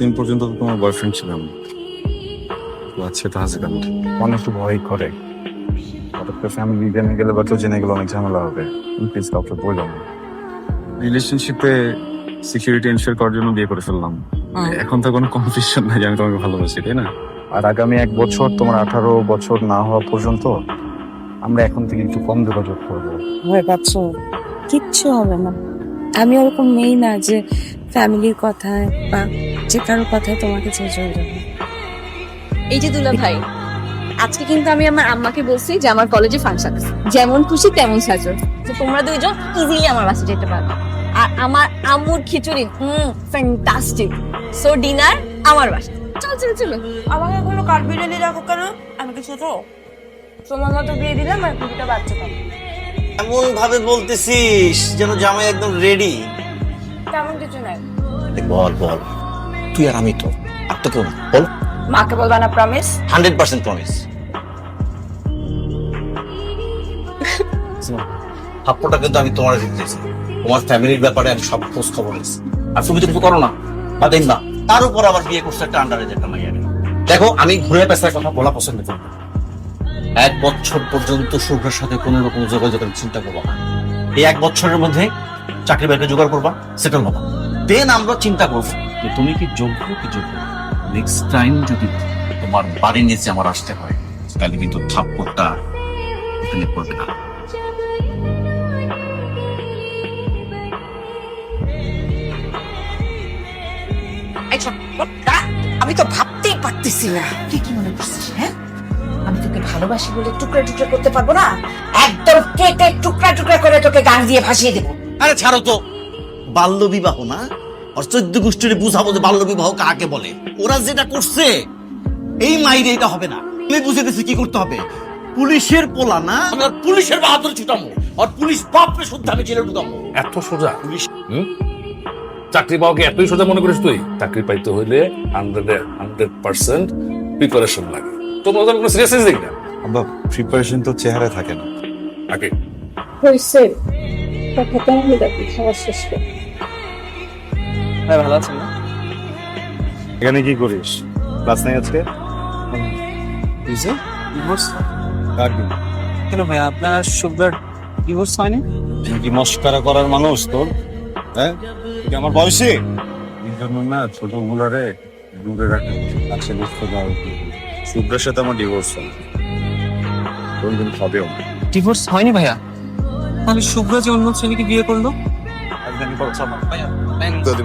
দিন পর্যন্ত তো তোমার বয়ফ্রেন্ড ছিলাম। তো আজকে তো হাজব্যান্ড একটু ভয় করে। হঠাৎ করে ফ্যামিলি জেনে গেলে বা কেউ জেনে গেলে অনেক ঝামেলা হবে। প্লিজ কাউকে বললাম রিলেশনশিপে সিকিউরিটি এনশিওর করার জন্য বিয়ে করে ফেললাম। এখন তো কোনো কনফিউশন নাই যে আমি তোমাকে ভালোবাসি তাই না? আর আগামী এক বছর তোমার আঠারো বছর না হওয়া পর্যন্ত আমরা এখন থেকে একটু কম যোগাযোগ করব। ভয় পাচ্ছ? কিচ্ছু হবে না। আমি ওরকম নেই না যে ফ্যামিলির কথায় বা যে কারও কথায় তোমাকে ছেড়ে চলে যাব। এই যে দুলা ভাই আজকে কিন্তু আমি আমার আম্মাকে বলছি যে আমার কলেজে ফাংশন আছে। যেমন খুশি তেমন সাজো। তো তোমরা দুইজন ইজিলি আমার বাসে যেতে পারবে। আর আমার আম্মুর খিচুড়ি হুম ফ্যান্টাস্টিক সো ডিনার আমার বাসা। চল চলো চলো। আমাকে কোনো কাঠ বিড়ালি রাখো কেন? আমি কি ছোট তোমার মতো বিয়ে দিলাম আর দুটো বাচ্চা পাবো এমন ভাবে বলতেছিস যেন জামাই একদম রেডি তেমন কিছু নাই। বল বল। তুই আর আমি তো। আর তো কেউ না বল। মাকে বলবা না প্রমিস হান্ড্রেড পার্সেন্ট প্রমিস থাপ্পটা কিন্তু আমি তোমার দিতেছি তোমার ফ্যামিলির ব্যাপারে আমি সব খোঁজ খবর নিচ্ছি আর তুমি তো কিছু করো না বাদেন না। তার উপর আবার বিয়ে করছে একটা আন্ডারে যেটা মাইয়া দেখো আমি ঘুরে পেশার কথা বলা পছন্দ করি এক বছর পর্যন্ত শুভ্রের সাথে কোনো রকম যোগাযোগের চিন্তা করব না। এই এক বছরের মধ্যে চাকরি বাকরি জোগাড় করবা সেটেল হবা। দেন আমরা চিন্তা করব। যে তুমি কি যোগ্য কি যোগ্য নেক্সট টাইম যদি তোমার বাড়ির নিচে আমার আসতে হয় তাহলে কিন্তু থাপ্পড়টা ওখানে পড়বে না। আমি তো ভাবতেই পারতেছি না। তুই কি মনে করছিস হ্যাঁ? আমি তোকে ভালোবাসি বলে টুকরা টুকরা করতে পারব না? একদম কেটে টুকরা টুকরা করে তোকে গান দিয়ে ভাসিয়ে দেবো। আরে ছাড়ো তো। বাল্য বিবাহ না? আর চোদ্দ গোষ্ঠীর বুঝাবো যে বাল্য বিবাহ কাকে বলে। ওরা যেটা করছে এই মাইরে এটা হবে না। আমি বুঝে দিচ্ছি কি করতে হবে। পুলিশের পোলা না? আমরা পুলিশের বাহাদুর ছুটামো আর পুলিশ বাপরে শুদ্ধ আমি জেলে ঢুকামো। এত সোজা? পুলিশ হুম? চাকরি পাওয়াকে এতই সোজা মনে করিস তুই? চাকরি পাইতে হইলে হান্ড্রেড হান্ড্রেড পার্সেন্ট প্রিপারেশন লাগে। তো মনে কোনো সিরিয়াসনেস দেখি না? আব্বা প্রিপারেশন তো চেহারায় থাকে না। আগে। হয়েছে। কথা কেমন দেখি খাওয়ার শেষ করে। ভাই ভালো আছেন এখানে কি করিস? ক্লাস নাই আজকে? ডিভোর্স কার কেন ভাই আপনার শুভ্রার ডিভোর্স হয়নি? কি মস্কারা করার মানুষ তোর? হ্যাঁ? আমার বয়সী? এই জন্য না ছোট গুলারে দূরে রাখে আচ্ছা বুঝতে পারো শুভ্রের সাথে আমার ডিভোর্স হল কোনদিন হবেও ডিভোর্স হয়নি ভাইয়া? তাহলে শুভ্র যে অন্য ছেলেকে বিয়ে করল? একদিন কথা আমার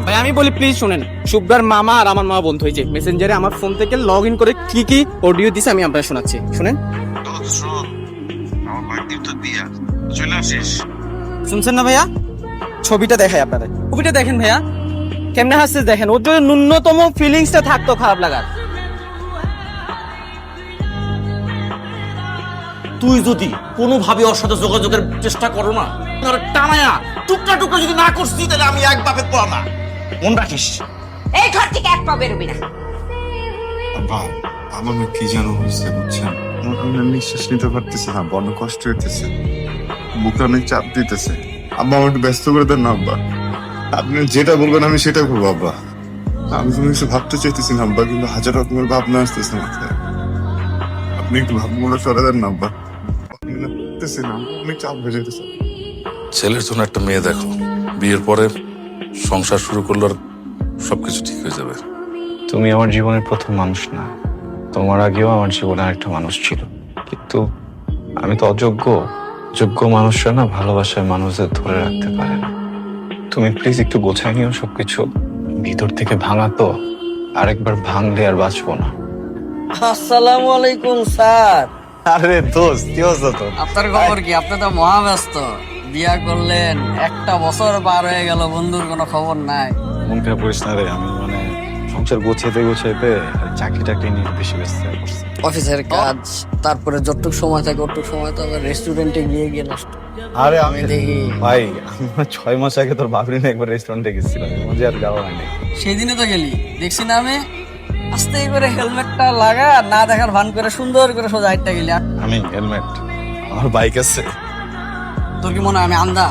ভাই আমি বলি প্লিজ শুনেন। শুভ্রার মামা আর আমার মামা বন্ধু হয়েছে মেসেঞ্জারে আমার ফোন থেকে লগ ইন করে কি কি অডিও দিছে আমি আপনার শোনাচ্ছি। শুনেন। শুনছেন না ভাইয়া? ছবিটা দেখাই আপনাদের। ছবিটা দেখেন ভাইয়া। কেমনে হাসছে দেখেন? ওর জন্য ন্যূনতম ফিলিংসটা থাকতো খারাপ লাগার। তুই যদি কোনোভাবে ওর সাথে যোগাযোগের চেষ্টা করো না আর টানায়া টুকরা টুকরা যদি না করছি তাহলে আমি এক বাপের পড়া না মন রাখিস? এই ঘর থেকে এক পা বেরোবি না। আব্বা আমার না কি যেন হয়েছে বুঝছেন? আমি নিঃশ্বাস নিতে পারতেছি না বড় কষ্ট হইতেছে। বুকে অনেক চাপ দিতেছে। আব্বা আমার একটু ব্যস্ত করে দেন না আব্বা। আপনি যেটা বলবেন আমি সেটা করব আব্বা। আমি কোনো কিছু ভাবতে চাইতেছি না আব্বা কিন্তু হাজার রকমের ভাবনা আসতেছে মাথায়। আপনি একটু ভাবনাগুলো সরে দেন না আব্বা। না পারতেছি না। অনেক চাপ হয়ে যেতেছে ছেলের জন্য একটা মেয়ে দেখো। বিয়ের পরে সংসার শুরু করলে আর সবকিছু ঠিক হয়ে যাবে। তুমি আমার জীবনের প্রথম মানুষ না। তোমার আগেও আমার জীবনে আরেকটা মানুষ ছিল। কিন্তু আমি তো অযোগ্য। যোগ্য মানুষরা না ভালোবাসায় মানুষদের ধরে রাখতে পারে না। তুমি প্লিজ একটু গোছায় নিও সবকিছু। ভিতর থেকে ভাঙা তো আরেকবার ভাঙলে আর বাঁচবো না। আসসালামু আলাইকুম স্যার। আরে দোস্ত কি অবস্থা তো আপনার খবর কি? আপনি তো মহাব্যস্ত। বিয়া করলেন একটা বছর পার হয়ে গেল বন্ধুর কোনো খবর নাই। মন খারাপ করিস না রে আমি মানে সংসার গোছাইতে গোছাইতে চাকরি টাকরি নিয়ে বেশি ব্যস্ত অফিসের কাজ তারপরে যতটুক সময় থাকে ওটুক সময় তো রেস্টুরেন্টে গিয়ে গিয়ে নষ্ট। আরে আমি দেখি। ভাই আমি ছয় মাস আগে তোর বাবরি না একবার রেস্টুরেন্টে গেছিলাম মধ্যে আর যাওয়া হয়নি। সেই দিনে তো গেলি। দেখছি না আমি? আস্তে করে হেলমেটটা লাগা আর না দেখার ভান করে সুন্দর করে সোজা হাইটটা গেলি। আমি হেলমেট আমার বাইক আছে। তোর কি মনে হয় আমি আন্দা?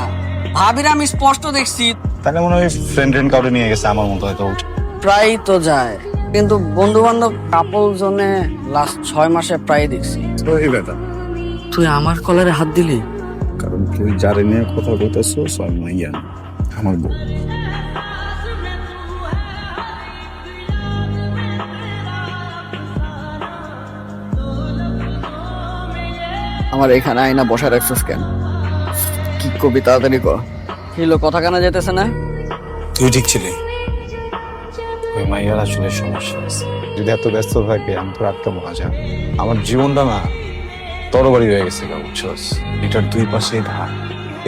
ভাবির আমি স্পষ্ট দেখছি। তাহলে মনে হয় ফ্রেন্ড ফ্রেন্ড কাউকে নিয়ে গেছে আমার মতো হয়তো। প্রায় তো যায় কিন্তু বন্ধু বান্ধব কাপল জোনে লাস্ট ছয় মাসে প্রায় দেখছি। তুই আমার কলারে হাত দিলি? কারণ তুই যারে নিয়ে কথা বলতেছো সব মাইয়া আমার বউ। আমার এখানে আইনা বসা রাখছিস কেন? কি কবি তাড়াতাড়ি কর। হিলো কথা কানা যেতেছে না? তুই ঠিক ছিলি। ওই মাইয়ার আসলে সমস্যা আছে যদি এত ব্যস্ত থাকে আমি তো রাতটা মজা আমার জীবনটা না তরবারি হয়ে গেছে গা, বুঝছস এটার দুই পাশে ধার।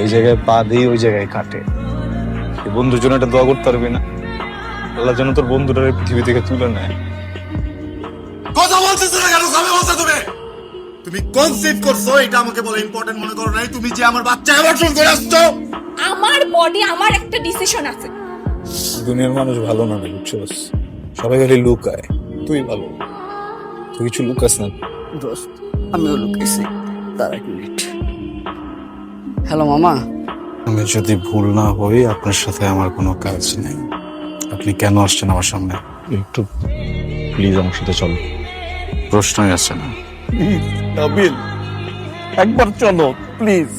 এই জায়গায় পা দিয়ে ওই জায়গায় কাটে। এই বন্ধুর জন্য একটা দোয়া করতে পারবি না? আল্লাহ যেন তোর বন্ধুটা এই পৃথিবী থেকে তুলে নেয়। কথা বলতেছো না কেন? তুমি। তুমি কনসিভ করছ এটা আমাকে বলে ইম্পর্টেন্ট মনে করো নাই। তুমি যে আমার বাচ্চা অ্যাবর্শন করে আসছো। আমার বডি আমার একটা ডিসিশন আছে। দুনিয়ার মানুষ ভালো না বুঝছস সবাই খালি লুকায়। তুই ভালো। তুই কিছু লুকাস না। দোস্ত আমিও লুকিয়েছি তার এক মিনিট হ্যালো মামা। আমি যদি ভুল না হই আপনার সাথে আমার কোনো কাজ নেই। আপনি কেন আসছেন আমার সামনে? একটু প্লিজ আমার সাথে চলো। প্রশ্নই আসছে না। নাবিল একবার চলো প্লিজ